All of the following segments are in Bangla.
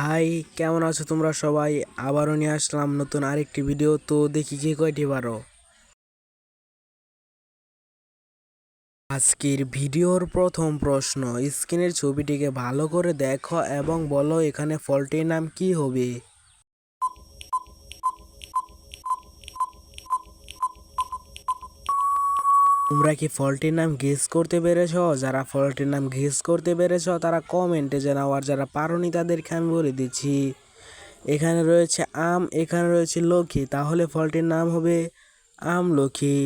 হাই, কেমন আছো তোমরা সবাই? আবারও নিয়ে আসলাম নতুন আরেকটি ভিডিও তো দেখি কে কয়টি পারো। আজকের ভিডিওর প্রথম প্রশ্ন, স্ক্রিনের ছবিটিকে ভালো করে দেখো এবং বলো এখানে ফলটির নাম কি হবে? তোমরা কি ফলটির নাম গেস করতে পেরেছ? যারা ফলটির নাম গেস করতে পেরেছ, তারা কমেন্টে জানাও। আর যারা পারোনি, তাদেরকে আমি বলে দিচ্ছি। এখানে রয়েছে আম, এখানে রয়েছে লক্ষ্মী। তাহলে ফলটির নাম হবে আমলক্ষী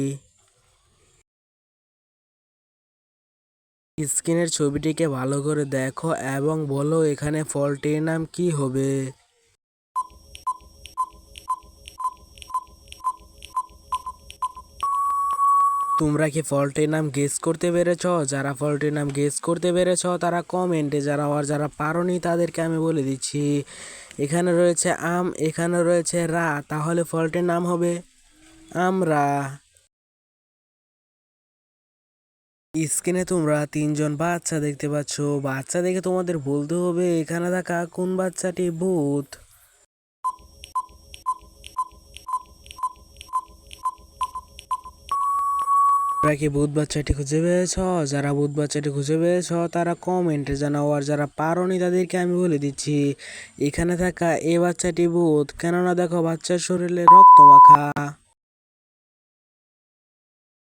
স্ক্রিনের ছবিটিকে ভালো করে দেখো এবং বলো এখানে ফলটির নাম কি হবে। তোমরা কি ফলটির নাম গেস করতে পেরেছ? যারা ফলটির নাম গেস করতে পেরেছ, তারা কমেন্টে যারা আর যারা পারোনি, তাদেরকে আমি বলে দিচ্ছি। এখানে রয়েছে আম, এখানে রয়েছে রা। তাহলে ফলটির নাম হবে আমরা। স্ক্রিনে তোমরা তিনজন বাচ্চা দেখতে পাচ্ছ। বাচ্চা দেখে তোমাদের বলতে হবে, এখানে থাকা কোন বাচ্চাটি ভূত? তোমরা কি ভূত বাচ্চাটি খুঁজে পেয়েছ? যারা বুধ বাচ্চাটি খুঁজে পেয়েছ, তারা কমেন্টে জানাও, আর যারা পারোনি তাদেরকে আমি বলে দিচ্ছি, এখানে থাকা এ বাচ্চাটি বুধ কেননা দেখো, বাচ্চার শরীরে রক্ত মাখা।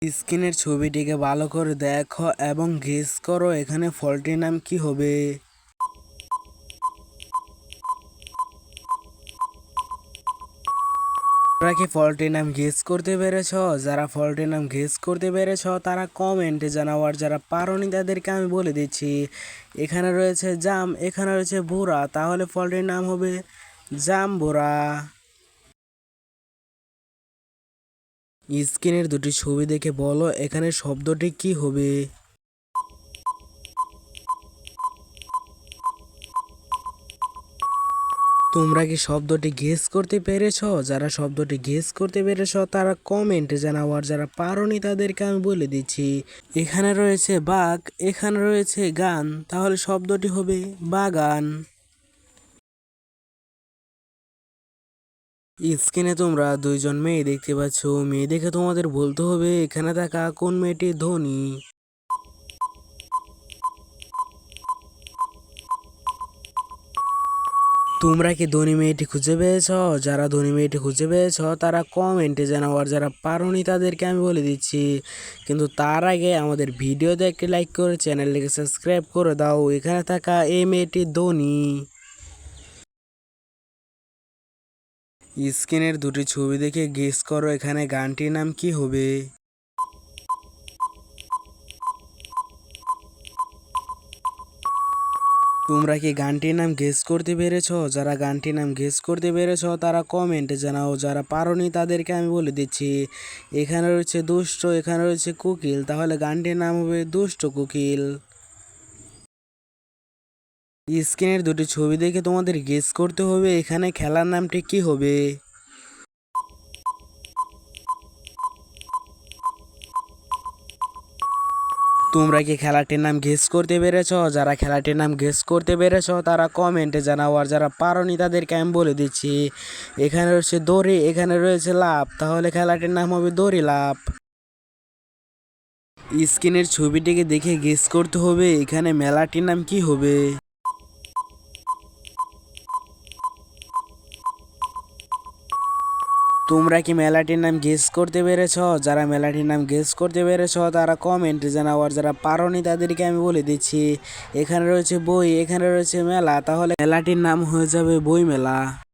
স্ক্রিনের ছবিটিকে ভালো করে দেখো এবং গেস করো এখানে ফলটির নাম কি হবে। তোমরা কি ফলটির নাম গেস করতে পেরেছ? যারা ফলটির নাম গেস করতে পেরেছ, তারা কমেন্টে জানাও আর যারা পারোনি তাদেরকে আমি বলে দিচ্ছি। এখানে রয়েছে জাম, এখানে রয়েছে বুড়া তাহলে ফলটির নাম হবে জাম বুড়া স্ক্রিনের দুটি ছবি দেখে বলো, এখানে শব্দটি কি হবে? তোমরা কি শব্দটি গেস করতে পেরেছ? যারা শব্দটি গেস করতে পেরেছ, তারা কমেন্টে জানাও আর যারা পারোনি তাদেরকে আমি বলে দিচ্ছি। এখানে রয়েছে বাঘ, এখানে রয়েছে গান, তাহলে শব্দটি হবে বাগান। স্ক্রিনে তোমরা দুইজন মেয়ে দেখতে পাচ্ছ। মেয়ে দেখে তোমাদের বলতে হবে, এখানে থাকা কোন মেয়েটি ধনী? তোমরা কি ধনী মেয়েটি খুঁজে পেয়েছ? যারা ধনী মেয়েটি খুঁজে পেয়েছ, তারা কমেন্টে জানাও। আর যারা পারোনি তাদেরকে আমি বলে দিচ্ছি, কিন্তু তার আগে আমাদের ভিডিওতে একটি লাইক করে চ্যানেলটিকে সাবস্ক্রাইব করে দাও। এখানে থাকা এই মেয়েটি ধনী। স্ক্রিনের দুটি ছবি দেখে গেস করো এখানে গানটির নাম কি হবে? তোমরা কি গানটির নাম গেস করতে পেরেছ? যারা গানটির নাম গেস করতে পেরেছ, তারা কমেন্টে জানাও। যারা পারোনি, তাদেরকে আমি বলে দিচ্ছি, এখানে রয়েছে দুষ্ট, এখানে রয়েছে কুকিল। তাহলে গানটির নাম হবে দুষ্ট কুকিল। স্ক্রিনের দুটি ছবি দেখে তোমাদের গেস করতে হবে। এখানে খেলার নামটি কি হবে? তোমরা কি খেলাটির নাম গেস করতে পেরেছ? যারা খেলাটির নাম গেস করতে পেরেছ, তারা কমেন্টে জানাও। আর যারা পারোনি, তাদেরকে আমি বলে দিচ্ছি, এখানে রয়েছে দড়ি, এখানে রয়েছে লাভ তাহলে খেলাটির নাম হবে দড়ি লাভ স্ক্রিনের ছবিটিকে দেখে গেস করতে হবে, এখানে মেলাটির নাম কি হবে? তোমরা কি মেলাটির নাম গেস করতে পেরেছ? যারা মেলাটির নাম গেস করতে পেরেছ, তারা কমেন্টে জানাও, আর যারা পারোনি তাদেরকে আমি বলে দিচ্ছি, এখানে রয়েছে বই, এখানে রয়েছে মেলা, তাহলে মেলাটির নাম হয়ে যাবে বই মেলা।